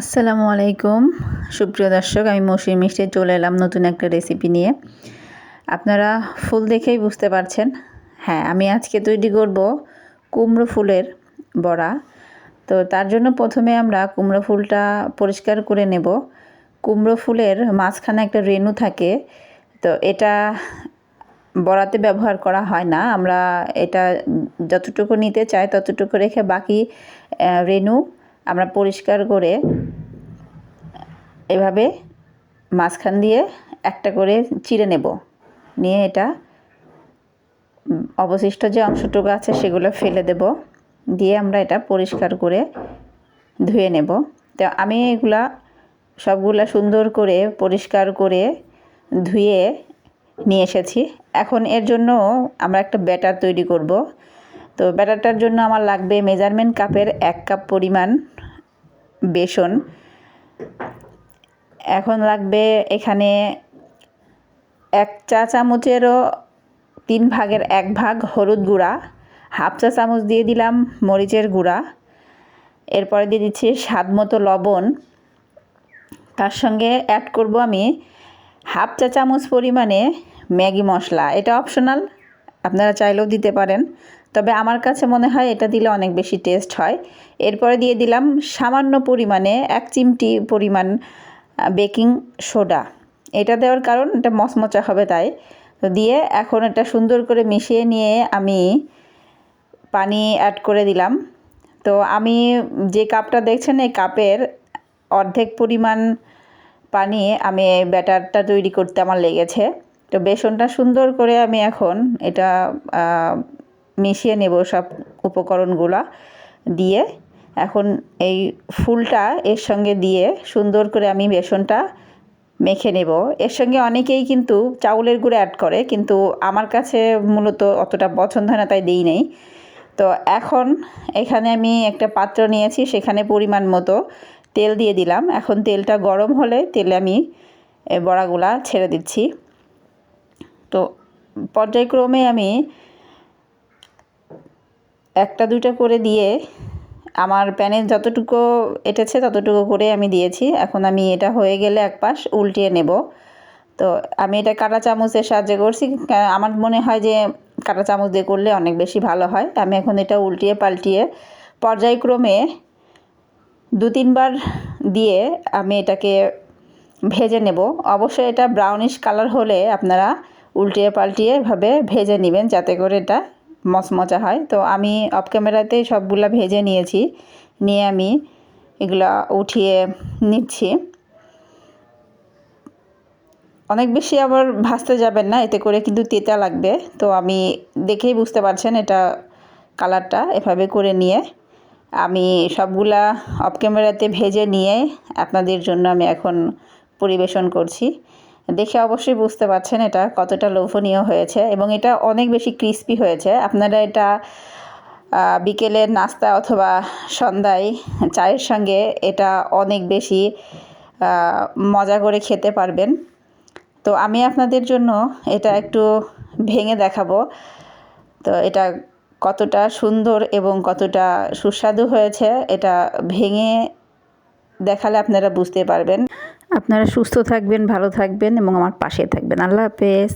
আসসালামু আলাইকুম। সুপ্রিয় দর্শক, আমি মৌসুমী মিষ্টি চলে এলাম নতুন একটা রেসিপি নিয়ে। আপনারা ফুল দেখেই বুঝতে পারছেন। হ্যাঁ আমি আজকে তৈরি করব কুমড়ো ফুলের বড়া। তো তার জন্য প্রথমে আমরা কুমড়ো ফুলটা পরিষ্কার করে নেব। কুমড়ো ফুলের মাঝখানে একটা রেণু থাকে। তো এটা বড়াতে ব্যবহার করা হয় না। আমরা এটা যতটুকু নিতে চাই ততটুকু রেখে বাকি রেণু আমরা পরিষ্কার করে এভাবে মাঝখান দিয়ে একটা করে চিড়ে নেব। নিয়ে এটা অবশিষ্ট যে অংশটুকু আছে সেগুলো ফেলে দেব। দিয়ে আমরা এটা পরিষ্কার করে ধুয়ে নেব। তো আমি এগুলা সবগুলা সুন্দর করে পরিষ্কার করে ধুয়ে নিয়ে এসেছি। এখন এর জন্য আমরা একটা ব্যাটার তৈরি করব। তো ব্যাটারটার জন্য আমার লাগবে মেজারমেন্ট কাপের এক কাপ পরিমাণ বেসন। এখন লাগবে এখানে এক চা চামচেরও তিন ভাগের এক ভাগ হলুদ গুঁড়া, হাফ চা চামচ দিয়ে দিলাম মরিচের গুঁড়া। এরপরে দিয়ে দিচ্ছি স্বাদ মতো লবণ। তার সঙ্গে অ্যাড করব আমি হাফ চা চামচ পরিমাণে ম্যাগি মশলা। এটা অপশনাল আপনারা চাইলেও দিতে পারেন। তবে আমার কাছে মনে হয় এটা দিলে অনেক বেশি টেস্ট হয়। এরপরে দিয়ে দিলাম সামান্য পরিমাণে এক চিমটি পরিমাণ বেকিং সোডা। এটা দেওয়ার কারণ এটা মচমচা হবে তাই। তো দিয়ে এখন এটা সুন্দর করে মিশিয়ে নিয়ে আমি পানি অ্যাড করে দিলাম। তো আমি যে কাপটা দেখছেন, এই কাপের অর্ধেক পরিমাণ পানি আমি ব্যাটারটা তৈরি করতে আমার লেগেছে। তো বেসনটা সুন্দর করে আমি এখন এটা মিশিয়ে নেব সব উপকরণগুলো। দিয়ে এখন এই ফুলটা এর সঙ্গে দিয়ে সুন্দর করে আমি বেসনটা মেখে নেব। এর সঙ্গে অনেকেই কিন্তু চাউলের গুঁড়ো অ্যাড করে, কিন্তু আমার কাছে মূলত অতটা পছন্দ হয় না, তাই দিই নেই। তো এখন এখানে আমি একটা পাত্র নিয়েছি, সেখানে পরিমাণ মতো তেল দিয়ে দিলাম। এখন তেলটা গরম হলে তেলে আমি বড়াগুলা ছেড়ে দিচ্ছি। তো পর্যায়ক্রমে আমি একটা দুইটা করে দিয়ে আমার প্যানে যতটুকু এটেছে ততটুকু করে আমি দিয়েছি। এখন আমি এটা হয়ে গেলে এক পাশ উল্টিয়ে নেব। তো আমি এটা কাটা চামচের সাহায্যে করছি। আমার মনে হয় যে কাটা চামচ দিয়ে করলে অনেক বেশি ভালো হয়। আমি এখন এটা উল্টিয়ে পাল্টিয়ে পর্যায়ক্রমে দু তিনবার দিয়ে আমি এটাকে ভেজে নেব। অবশ্যই এটা ব্রাউনিশ কালার হলে আপনারা উল্টিয়ে পাল্টিয়ে এভাবে ভেজে নেবেন যাতে করে এটা মচমচা হয়। তো আমি অফ ক্যামেরাতে সবগুলা ভেজে নিয়েছি। নিয়ে আমি এগুলা উঠিয়ে নিচ্ছি। অনেক বেশি আবার ভাজতে যাবেন না, এতে করে কিন্তু তেতা লাগবে। তো আমি দেখেই বুঝতে পারছেন এটা কালারটা, এভাবে করে নিয়ে আমি সবগুলা অফ ক্যামেরাতে ভেজে নিয়ে আপনাদের জন্য আমি এখন পরিবেশন করছি। দেখে অবশ্যই বুঝতে পারছেন এটা কতটা লোভনীয় হয়েছে এবং এটা অনেক বেশি ক্রিস্পি হয়েছে। আপনারা এটা বিকেলের নাস্তা অথবা সন্ধ্যায় চায়ের সঙ্গে এটা অনেক বেশি মজা করে খেতে পারবেন। তো আমি আপনাদের জন্য এটা একটু ভেঙে দেখাবো। তো এটা কতটা সুন্দর এবং কতটা সুস্বাদু হয়েছে এটা ভেঙে দেখালে আপনারা বুঝতে পারবেন। আপনারা সুস্থ থাকবেন ভালো থাকবেন এবং আমার পাশে থাকবেন। আল্লাহ হাফেজ।